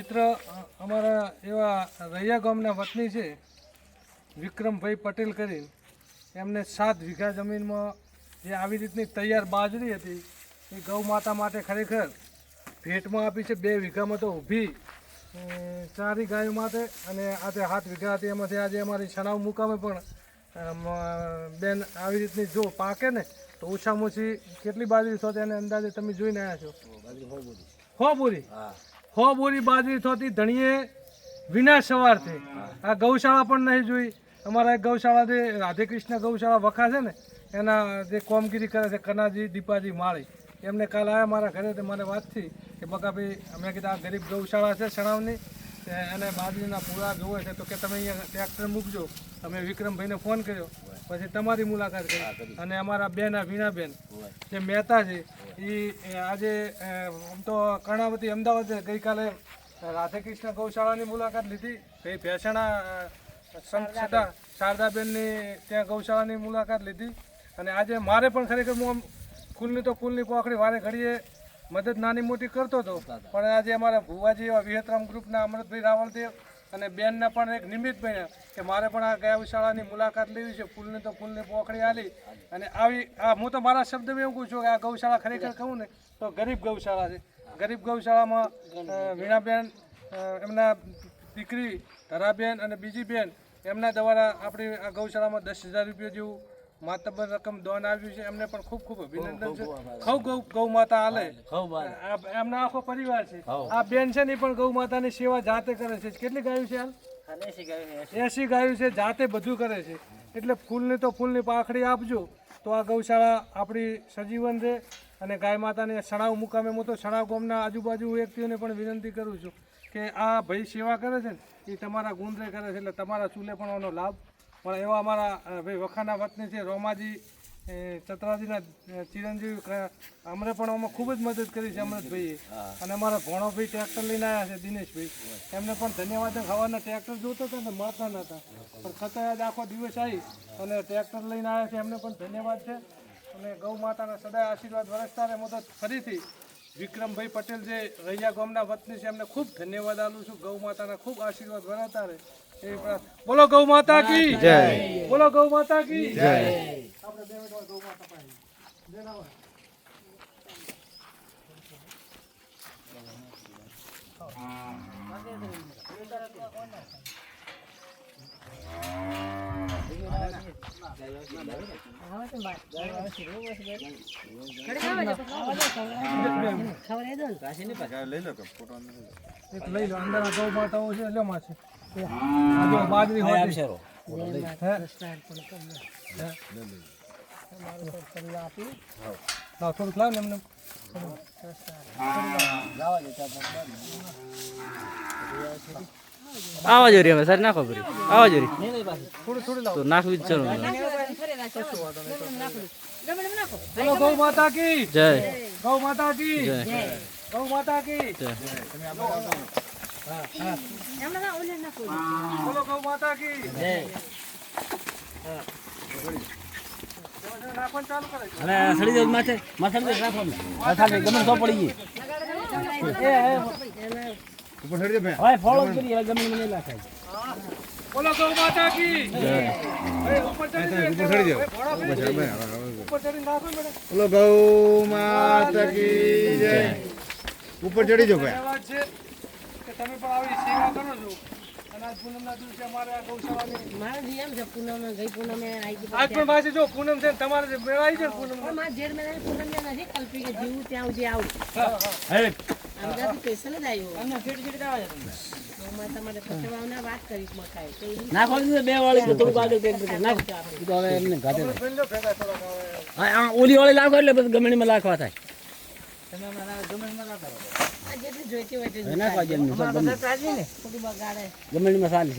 મિત્ર અમારા એવા રૈયા ગામના વતની છે વિક્રમભાઈ પટેલ કરી એમને સાત વીઘા જમીનમાં જે આવી રીતની તૈયાર બાજરી હતી એ ગૌ માતા માટે ખરેખર ભેટમાં આપી છે બે વીઘામાં તો ઊભી ચારી ગાયો માટે અને આજે સાત વીઘા હતી એમાંથી આજે અમારી છણાવ મુકામે પણ બેન આવી રીતની જો પાકે ને તો ઓછામાં ઓછી કેટલી બાજરી થો તેને અંદાજે તમે જોઈને આવ્યા છો? હો બોરી હો. બોરી બાજરી થતી ધણીએ વિના સવારથી આ ગૌશાળા પણ નહીં જોઈ. અમારા એક ગૌશાળા જે રાધેકૃષ્ણ ગૌશાળા વખા છે ને, એના જે કોમગીરી કરે છે, કનાજી, દીપાજી, માળી. એમને કાલ આવ્યા મારા ઘરે તો મને વાત થઈ કે બકાભાઈ અમે કીધું આ ગરીબ ગૌશાળા છે સણાવની એને બાજરીના પૂરા જોવે છે, તો કે તમે અહીંયા ટ્રેક્ટર મૂકજો. અમે વિક્રમભાઈને ફોન કર્યો. પછી તમારી મુલાકાત કરી. અને અમારા બેન વીણાબેન જે મહેતા છે એ આજે આમ તો કર્ણાવતી અમદાવાદ. ગઈકાલે રાધેકૃષ્ણ ગૌશાળાની મુલાકાત લીધી. ગઈ ભેસણા સંત સદા શારદાબેનની ત્યાં ગૌશાળાની મુલાકાત લીધી. અને આજે મારે પણ ખરેખર હું કુલની તો કુલની પોખડી વારે ઘડીએ મદદ નાની મોટી કરતો હતો. પણ આજે અમારા ભુવાજી એવા વિહતરામ ગ્રુપના અમૃતભાઈ રાવળદેવ અને બેનના પણ એક નિમિત્ત બન્યા કે મારે પણ આ ગૌશાળાની મુલાકાત લેવી છે. ફૂલની તો ફૂલની પોખડી આલી. અને આવી આ હું તો મારા શબ્દમાં એવું કહું છું કે આ ગૌશાળા ખરેખર કહું ને તો ગરીબ ગૌશાળા છે. ગરીબ ગૌશાળામાં વીણાબેન એમના દીકરી ધરાબેન અને બીજી બેન એમના દ્વારા આપણી આ ગૌશાળામાં દસ હજાર રૂપિયા જેવું માતબર રકમ દોન આવ્યું છે એમને પણ ખૂબ ખૂબ અભિનંદન છે. ખૌ ગૌ ગૌ માતા આલે. આ- એમનો આખો પરિવાર છે. આ બેન છે ને પણ ગૌ માતાની સેવા જાતે કરે છે. કેટલી ગાયું છે હાલ? એસી ગાયું છે જાતે બધું કરે છે. એટલે ફૂલની તો ફૂલની પાખડી આપજો. તો આ ગૌશાળા આપણી સજીવન છે અને ગાય માતાને સણાવ મુકામે હું તો સણાવ ગામના આજુબાજુ વ્યક્તિઓને પણ વિનંતી કરું છું કે આ ભાઈ સેવા કરે છે ને એ તમારા ગુંદરે કરે છે. એટલે તમારા ચૂલે પણ આનો લાભ પણ એવા અમારા ભાઈ વખાના વતની છે રોમાજી ચતરાજીના ચિરંજીવી અમને પણ અમે ખૂબ જ મદદ કરી છે અમૃતભાઈએ અને અમારા ભોણોભાઈ ટ્રેક્ટર લઈને આવ્યા છે દિનેશભાઈ. એમને પણ ધન્યવાદ. હવાના ટ્રેક્ટર જોતો હતો ને મળતા નહોતા પણ છતાં આજ આખો દિવસ આવી અને ટ્રેક્ટર લઈને આવ્યા છે એમને પણ ધન્યવાદ છે. અને ગૌ માતાના સદાય આશીર્વાદ વરસતા રહે. હું તો ફરીથી વિક્રમભાઈ પટેલ જે રૈયા ગામના વતની છે એમને ખૂબ ધન્યવાદ આપું છું. ગૌ માતાના ખૂબ આશીર્વાદ વરસતા રહે. બોલો ગૌ માતા કી. જય. બોલો ગૌ માતા કી. જય. આપણે બે મિનિટ ગૌ માતા પાસે જય લઈ લો અંદર ગૌ માતાઓ છે આ જો બાજરી થોડુંક લાવ ને એમને. આવા જોરી અમે સર નાખો ભરી. આવા જોરી થોડું થોડું તો નાખવી જ ચલો ચલો ગૌ માતા કી. જય. ગૌ માતા કી. જય. ગૌ માતા કી. જય. બોલો ગૌ માતા કી. હવે સડી જાય માથે માથે રાખો માથે ગમે તો પડી ગઈ. હવે ફોલો કરી ગમે મને લાખાય બોલો ગૌ માતા કી ઉપર ચડી ઉપર ચડી નાખો બોલો ગૌ માતા કી જય. ઉપર ચડી જાવ ભાઈ. તમે પણ આવી સેવા કરો છો. અને આજ પૂનમના દિવસે અમારે આ ગૌશાળાની મારા નિયમ છે પૂનમે ગઈ પૂનમે આવી આજ પણ પાછી જો પૂનમ છે તમારે જે છે પૂનમ મારા જેઠ મહિનાની પૂનમ નથી કલ્પી કે જીવું ત્યાં જે આવું. હવે અમદાવાદ સ્પેશિયલ જ આવ્યો. તો મેં તમારે પછવાના વાત કરીશ મકાઈ. નાખો બે વાળી તો થોડુંક આગળ તો હવે એમને. હા ઓલી વાળી લાખો એટલે બધું ગમણીમાં લાખવા થાય. જેટલી જોઈતી હોય જેમનું ગમે. બગાડે. છે.